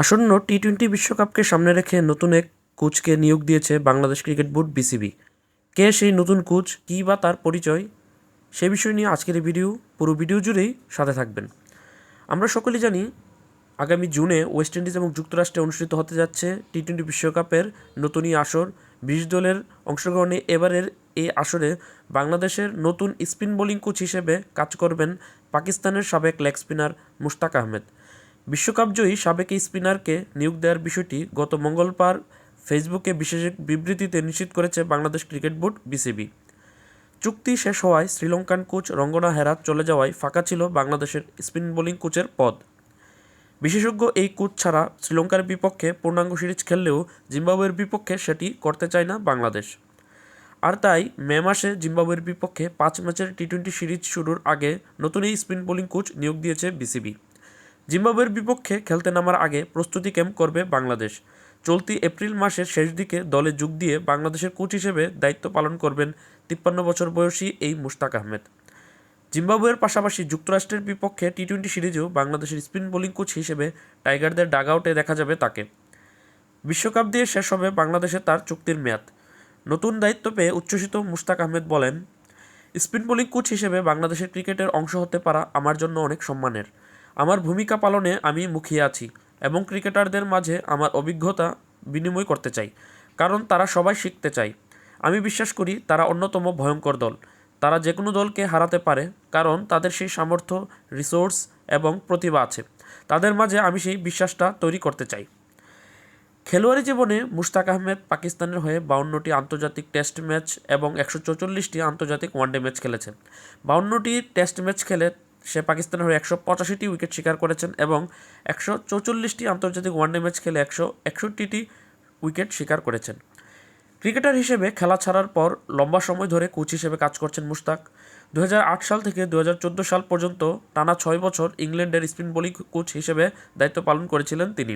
আসন্ন T twenty বিশ্বকাপকে সামনে রেখে নতুন এক কোচকে নিয়োগ দিয়েছে বাংলাদেশ ক্রিকেট বোর্ড বিসিবি। কে সেই নতুন কোচ, কী বা তার পরিচয়, সে বিষয় নিয়ে আজকের এই ভিডিও, পুরো ভিডিও জুড়েই সাথে থাকবেন। আমরা সকলেই জানি, আগামী জুনে ওয়েস্ট ইন্ডিজ এবং যুক্তরাষ্ট্রে অনুষ্ঠিত হতে যাচ্ছে টি টোয়েন্টি বিশ্বকাপের নতুনই আসর। বিশ দলের অংশগ্রহণে এবারের এই আসরে বাংলাদেশের নতুন স্পিন বোলিং কোচ হিসেবে কাজ করবেন পাকিস্তানের সাবেক লেগ স্পিনার মুশতাক আহমেদ। বিশ্বকাপজয়ী সাবেক স্পিনারকে নিয়োগ দেওয়ার বিষয়টি গত মঙ্গলবার ফেসবুকে বিশেষ বিবৃতিতে নিশ্চিত করেছে বাংলাদেশ ক্রিকেট বোর্ড, বিসিবি। চুক্তি শেষ হওয়ায় শ্রীলঙ্কান কোচ রঙ্গনা হেরাত চলে যাওয়ায় ফাঁকা ছিল বাংলাদেশের স্পিন বোলিং কোচের পদ। বিশেষজ্ঞ এই কোচ ছাড়া শ্রীলঙ্কার বিপক্ষে পূর্ণাঙ্গ সিরিজ খেললেও জিম্বাবুয়ের বিপক্ষে সেটি করতে চায় না বাংলাদেশ। আর তাই মে মাসে জিম্বাবুয়ের বিপক্ষে পাঁচ ম্যাচের টি টোয়েন্টি সিরিজ শুরুর আগে নতুন এই স্পিন বোলিং কোচ নিয়োগ দিয়েছে বিসিবি। জিম্বাবুয়ের বিপক্ষে খেলতে নামার আগে প্রস্তুতি ক্যাম্প করবে বাংলাদেশ। চলতি এপ্রিল মাসের শেষ দিকে দলে যোগ দিয়ে বাংলাদেশের কোচ হিসেবে দায়িত্ব পালন করবেন তিপ্পান্ন বছর বয়সী এই মুশতাক আহমেদ। জিম্বাবুয়ের পাশাপাশি যুক্তরাষ্ট্রের বিপক্ষে টি টোয়েন্টি সিরিজেও বাংলাদেশের স্পিন বোলিং কোচ হিসেবে টাইগারদের ডাগআউটে দেখা যাবে তাকে। বিশ্বকাপ দিয়ে শেষ হবে বাংলাদেশে তার চুক্তির মেয়াদ। নতুন দায়িত্ব পেয়ে উচ্ছ্বসিত মুশতাক আহমেদ বলেন, স্পিন বোলিং কোচ হিসেবে বাংলাদেশের ক্রিকেটের অংশ হতে পারা আমার জন্য অনেক সম্মানের। আমার ভূমিকা পালনে আমি মুখিয়ে আছি এবং ক্রিকেটারদের মাঝে আমার অভিজ্ঞতা বিনিময় করতে চাই, কারণ তারা সবাই শিখতে চায়। আমি বিশ্বাস করি তারা অন্যতম ভয়ঙ্কর দল। তারা যে কোনো দলকে হারাতে পারে, কারণ তাদের সেই সামর্থ্য, রিসোর্স এবং প্রতিভা আছে। তাদের মাঝে আমি সেই বিশ্বাসটা তৈরি করতে চাই। খেলোয়াড়ি জীবনে মুশতাক আহমেদ পাকিস্তানের হয়ে বাউন্নটি আন্তর্জাতিক টেস্ট ম্যাচ এবং একশো চৌচল্লিশটি আন্তর্জাতিক ওয়ানডে ম্যাচ খেলেছেন। বাউন্নটি টেস্ট ম্যাচ খেলে সে পাকিস্তানের হয়ে একশো পঁচাশিটি উইকেট শিকার করেছেন এবং একশো চৌচল্লিশটি আন্তর্জাতিক ওয়ানডে ম্যাচ খেলে একশো একষট্টিটি উইকেট শিকার করেছেন। ক্রিকেটার হিসেবে খেলা ছাড়ার পর লম্বা সময় ধরে কোচ হিসেবে কাজ করছেন মুশতাক। দুহাজার আট সাল থেকে দুহাজার চোদ্দ সাল পর্যন্ত টানা ছয় বছর ইংল্যান্ডের স্পিন বোলিং কোচ হিসেবে দায়িত্ব পালন করেছিলেন তিনি।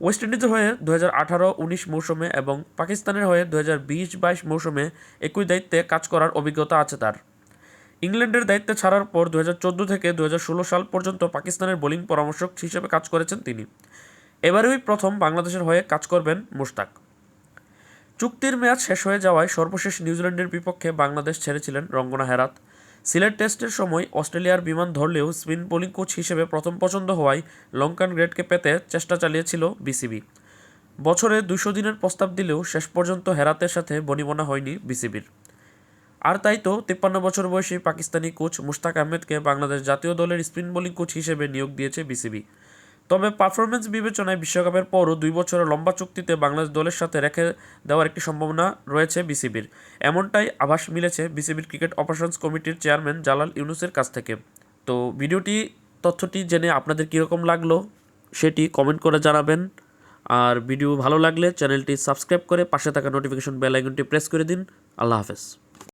ওয়েস্ট ইন্ডিজের হয়ে দু হাজার আঠারো উনিশ মৌসুমে এবং পাকিস্তানের হয়ে দু হাজার বিশ বাইশ মৌসুমে একই দায়িত্বে কাজ করার অভিজ্ঞতা আছে তার। ইংল্যান্ডের দায়িত্বে ছাড়ার পর দু থেকে দু সাল পর্যন্ত পাকিস্তানের বোলিং পরামর্শক হিসেবে কাজ করেছেন তিনি। এবারেই প্রথম বাংলাদেশের হয়ে কাজ করবেন মুশতাক। চুক্তির মেয়াদ শেষ হয়ে যাওয়ায় সর্বশেষ নিউজিল্যান্ডের বিপক্ষে বাংলাদেশ ছেড়েছিলেন রঙ্গনা হেরাত। সিলেট টেস্টের সময় অস্ট্রেলিয়ার বিমান ধরলেও স্পিন বোলিং কোচ হিসেবে প্রথম পছন্দ হওয়ায় লঙ্কান গ্রেডকে পেতে চেষ্টা চালিয়েছিল বিসিবি। বছরে দুশো দিনের প্রস্তাব দিলেও শেষ পর্যন্ত হেরাতের সাথে বনিবনা হয়নি বিসিবির। আর তাই তো তিপ্পান্ন বছর বয়সী পাকিস্তানি কোচ মুশতাক আহমেদকে বাংলাদেশ জাতীয় দলের স্পিন বোলিং কোচ হিসেবে নিয়োগ দিয়েছে বিসিবি। তবে পারফরমেন্স বিবেচনায় বিশ্বকাপের পরও দুই বছরের লম্বা চুক্তিতে বাংলাদেশ দলের সাথে রেখে দেওয়ার একটি সম্ভাবনা রয়েছে বিসিবির। এমনটাই আভাস মিলেছে বিসিবির ক্রিকেট অপারেশনস কমিটির চেয়ারম্যান জালাল ইউনুসের কাছ থেকে। তো ভিডিওটি, তথ্যটি জেনে আপনাদের কীরকম লাগল সেটি কমেন্ট করে জানাবেন। আর ভিডিও ভালো লাগলে চ্যানেলটি সাবস্ক্রাইব করে পাশে থাকা নোটিফিকেশন বেল আইকনটি প্রেস করে দিন। আল্লাহ হাফেজ।